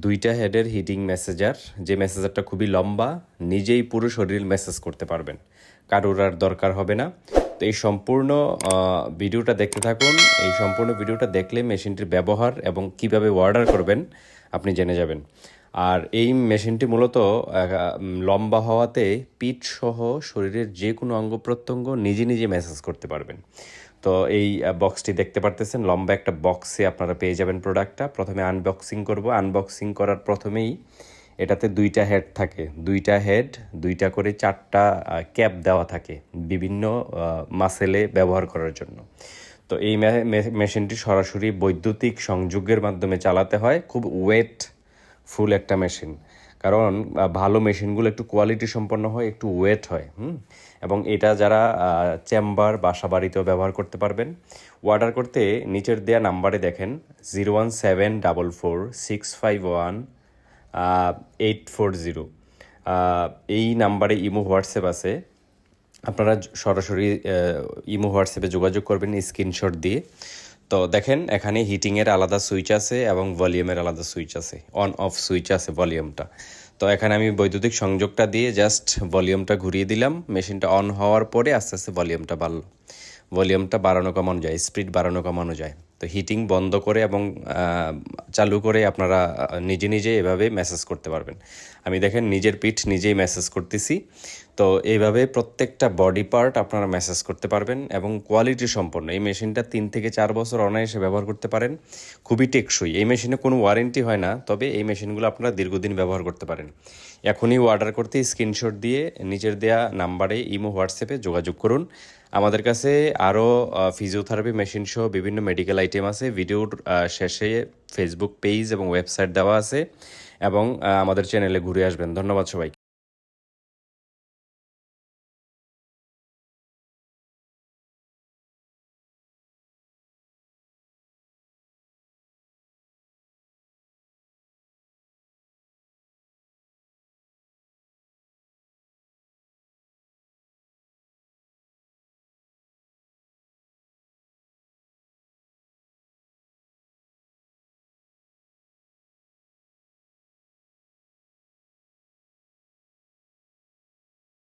দুইটা হেডের heating massager যে মেসেজারটা খুবই লম্বা, নিজেই পুরো শরীর মেসেজ করতে পারবেন। কারোর আর দরকার হবে না। তো এই সম্পূর্ণ ভিডিওটা দেখতে থাকুন। এই সম্পূর্ণ ভিডিওটা দেখলে মেশিনটির ব্যবহার এবং কীভাবে অর্ডার করবেন, আপনি জেনে যাবেন। আর এই মেশিনটি মূলত লম্বা হওয়াতে পিঠ সহ শরীরের যে কোনো অঙ্গ প্রত্যঙ্গ নিজে নিজে মেসেজ করতে পারবেন। তো এই বক্সটি দেখতে পারতেছেন, লম্বা একটা বক্সে আপনারা পেয়ে যাবেন প্রোডাক্টটা প্রথমে আনবক্সিং করব। আনবক্সিং করার প্রথমেই এটাতে দুইটা হেড থাকে। দুইটা হেড দুইটা করে চারটা ক্যাপ দেওয়া থাকে বিভিন্ন মাসেলে ব্যবহার করার জন্য। তো এই মেশিনটি সরাসরি বৈদ্যুতিক সংযোগের মাধ্যমে চালাতে হয়। খুব ওয়েট ফুল একটা মেশিন কারণ ভালো মেশিনগুলো একটু কোয়ালিটি সম্পন্ন হয়, একটু ওয়েট হয়, হুম? এবং এটা যারা চেম্বার বাসা বাড়িতেও ব্যবহার করতে পারবেন অর্ডার করতে নিচের দেয়া নাম্বারে দেখেন zero one seven double four six five one eight four zero এই নাম্বারে ইমো, হোয়াটসঅ্যাপ আছে। আপনারা সরাসরি ইমো, হোয়াটসঅ্যাপে যোগাযোগ করবেন, স্ক্রিনশট দিয়ে। তো দেখেন, এখানে হিটিংয়ের আলাদা সুইচ আছে এবং ভলিউমের আলাদা সুইচ আছে। অন অফ সুইচ আছে ভলিউমটা তো এখানে আমি বৈদ্যুতিক সংযোগটা দিয়ে জাস্ট ভলিউমটা ঘুরিয়ে দিলাম। মেশিনটা অন হওয়ার পরে আস্তে আস্তে ভলিউমটা বাড়লো। ভলিউমটা বাড়ানো কমানো যায় স্পিড বাড়ানো কমানো যায়। তো হিটিং বন্ধ করে এবং চালু করে আপনারা নিজে নিজে এভাবে মেসেজ করতে পারবেন। আমি দেখেন নিজের পিঠ নিজেই মেসেজ করতেছি। তো এইভাবে প্রত্যেকটা বডি পার্ট আপনারা মেসেজ করতে পারবেন এবং কোয়ালিটি সম্পন্ন। এই মেশিনটা তিন থেকে চার বছর অনায়াসে ব্যবহার করতে পারেন। খুবই টেকসই। এই মেশিনে কোনো ওয়ারেন্টি হয় না, তবে এই মেশিনগুলো আপনারা দীর্ঘদিন ব্যবহার করতে পারেন। এখনই অর্ডার করতে স্ক্রিনশট দিয়ে নিচের দেয়া নাম্বারে, ইমো, হোয়াটসঅ্যাপে যোগাযোগ করুন। আমাদের কাছে আরও ফিজিওথেরাপি মেশিন সহ বিভিন্ন মেডিকেল আইটেম আছে। ভিডিওর শেষে ফেসবুক পেজ এবং ওয়েবসাইট দেওয়া আছে এবং আমাদের চ্যানেলে ঘুরে আসবেন। ধন্যবাদ সবাই